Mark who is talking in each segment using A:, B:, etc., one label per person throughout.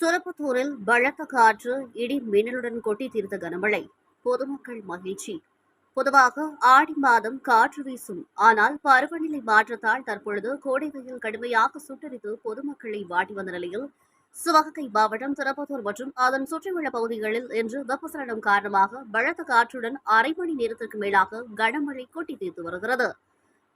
A: திருப்பத்தூரில் பலத்த காற்று இடி மின்னலுடன் கொட்டி தீர்த்த கனமழை. பொதுமக்கள் மகிழ்ச்சி. பொதுவாக ஆடி மாதம் காற்று வீசும். ஆனால் பருவநிலை மாற்றத்தால் தற்பொழுது கோடை வெயில் கடுமையாக சுட்டரித்து பொதுமக்களை வாட்டி வந்த நிலையில் சிவகங்கை மாவட்டம் திருப்பத்தூர் மற்றும் அதன் சுற்றியுள்ள பகுதிகளில் இன்று வெப்பசலனம் காரணமாக பலத்த காற்றுடன் அரை மணி நேரத்திற்கு மேலாக கனமழை கொட்டி தீர்த்து வருகிறது.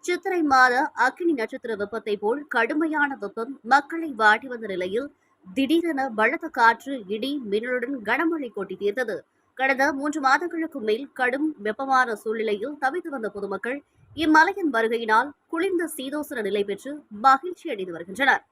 A: சித்திரை மாத அக்னி நட்சத்திர வெப்பத்தை போல் கடுமையான வெப்பம் மக்களை வாட்டி வந்த நிலையில் திடீரென பலத்த காற்று இடி மின்னலுடன் கனமழை கொட்டி தீர்த்தது கடந்த மூன்று மாதங்களுக்கு மேல் கடும் வெப்பமான சூழ்நிலையில் தவித்து வந்த பொதுமக்கள் இம்மலையின் வருகையினால் குளிர்ந்த சீதோசன நிலை பெற்று மகிழ்ச்சி அடைந்து வருகின்றனர்.